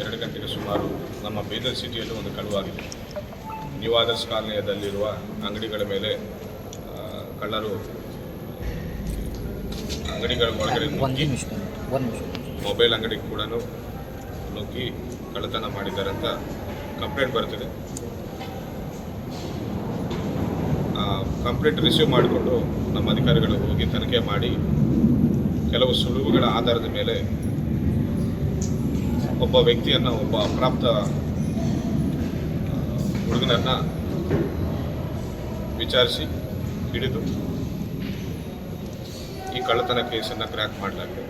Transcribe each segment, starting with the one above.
ಎರಡು ಗಂಟೆಗೆ ಸುಮಾರು ನಮ್ಮ ಬೀದರ್ ಸಿಟಿಯಲ್ಲಿ ಒಂದು ಕಳುವಾಗಿದೆ. ನ್ಯೂ ಆದರ್ಸ್ ಕಾಲನಿಯದಲ್ಲಿರುವ ಅಂಗಡಿಗಳ ಮೇಲೆ ಕಳ್ಳರು ಅಂಗಡಿಗಳ ಒಳಗಡೆ ಮೊಬೈಲ್ ಅಂಗಡಿ ಕೂಡ ನುಗ್ಗಿ ಕಳ್ಳತನ ಮಾಡಿದ್ದಾರೆ ಅಂತ ಕಂಪ್ಲೇಂಟ್ ಬರ್ತಿದೆ ಕಂಪ್ಲೇಂಟ್ ರಿಸೀವ್ ಮಾಡಿಕೊಂಡು ನಮ್ಮ ಅಧಿಕಾರಿಗಳು ಹೋಗಿ ತನಿಖೆ ಮಾಡಿ ಕೆಲವು ಸುಳಿವುಗಳ ಆಧಾರದ ಮೇಲೆ ಒಬ್ಬ ವ್ಯಕ್ತಿಯನ್ನು, ಒಬ್ಬ ಅಪ್ರಾಪ್ತ ಹುಡುಗನನ್ನ ವಿಚಾರಿಸಿ ಹಿಡಿದು ಈ ಕಳ್ಳತನ ಕೇಸನ್ನು ಕ್ರ್ಯಾಕ್ ಮಾಡಲಾಗಿದೆ.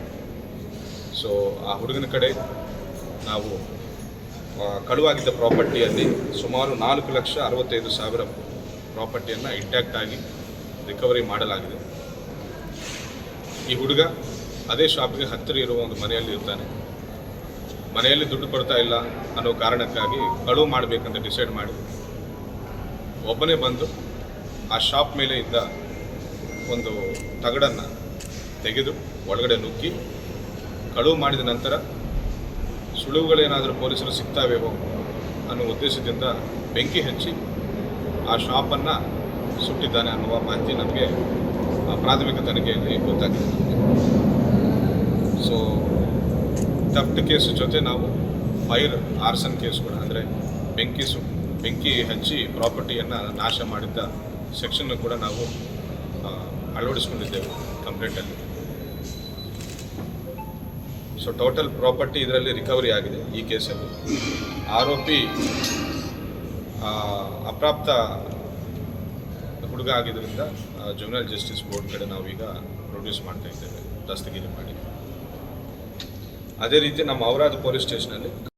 ಸೊ ಆ ಹುಡುಗನ ಕಡೆ ನಾವು ಕಳುವಾಗಿದ್ದ ಪ್ರಾಪರ್ಟಿಯಲ್ಲಿ ಸುಮಾರು ನಾಲ್ಕು ಲಕ್ಷ ಅರವತ್ತೈದು ಸಾವಿರ ಪ್ರಾಪರ್ಟಿಯನ್ನು ಇಂಟ್ಯಾಕ್ಟ್ ಆಗಿ ರಿಕವರಿ ಮಾಡಲಾಗಿದೆ. ಈ ಹುಡುಗ ಅದೇ ಶಾಪ್ಗೆ ಹತ್ತಿರ ಇರುವ ಒಂದು ಮನೆಯಲ್ಲಿ ಇರ್ತಾನೆ. ಮನೆಯಲ್ಲಿ ದುಡ್ಡು ಕೊಡ್ತಾ ಇಲ್ಲ ಅನ್ನೋ ಕಾರಣಕ್ಕಾಗಿ ಕಳುವು ಮಾಡಬೇಕಂತ ಡಿಸೈಡ್ ಮಾಡಿ. ಒಬ್ಬನೇ ಬಂದು ಆ ಶಾಪ್ ಮೇಲೆ ಇದ್ದ ಒಂದು ತಗಡನ್ನು ತೆಗೆದು ಒಳಗಡೆ ನುಗ್ಗಿ ಕಳುವು ಮಾಡಿದ ನಂತರ ಸುಳುವುಗಳೇನಾದರೂ ಪೊಲೀಸರು ಸಿಗ್ತಾವೇವೋ ಅನ್ನೋ ಉದ್ದೇಶದಿಂದ ಬೆಂಕಿ ಹಚ್ಚಿ ಆ ಶಾಪನ್ನು ಸುಟ್ಟಿದ್ದಾನೆ ಅನ್ನುವ ಮಾಹಿತಿ ನಮಗೆ ಪ್ರಾಥಮಿಕ ತನಿಖೆಯಲ್ಲಿ ಗೊತ್ತಾಗಿದೆ. ಥಫ್ಟ್ ಕೇಸ್ ಜೊತೆ ನಾವು ಫೈರ್, ಆರ್ಸನ್ ಕೂಡ, ಅಂದರೆ ಬೆಂಕಿ ಸು, ಬೆಂಕಿ ಹಚ್ಚಿ ಪ್ರಾಪರ್ಟಿಯನ್ನು ನಾಶ ಮಾಡಿದ್ದ ಸೆಕ್ಷನ್ನು ಕೂಡ ನಾವು ಅಳವಡಿಸ್ಕೊಂಡಿದ್ದೇವೆ ಕಂಪ್ಲೇಂಟಲ್ಲಿ ಸೊ ಟೋಟಲ್ ಪ್ರಾಪರ್ಟಿ ಇದರಲ್ಲಿ ರಿಕವರಿ ಆಗಿದೆ ಈ ಕೇಸಲ್ಲಿ ಆರೋಪಿ ಅಪ್ರಾಪ್ತ ಹುಡುಗ ಆಗಿದ್ದರಿಂದ ಜುವೆನಲ್ ಜಸ್ಟಿಸ್ ಬೋರ್ಡ್ ಕಡೆ ನಾವೀಗ ಪ್ರೊಡ್ಯೂಸ್ ಮಾಡ್ತಾ ಇದ್ದೇವೆ, ದಸ್ತಗಿರಿ ಮಾಡಿ. ಅದೇ ರೀತಿ ನಮ್ಮ ಔರಾದ್ ಪೊಲೀಸ್ ಸ್ಟೇಷನಲ್ಲಿ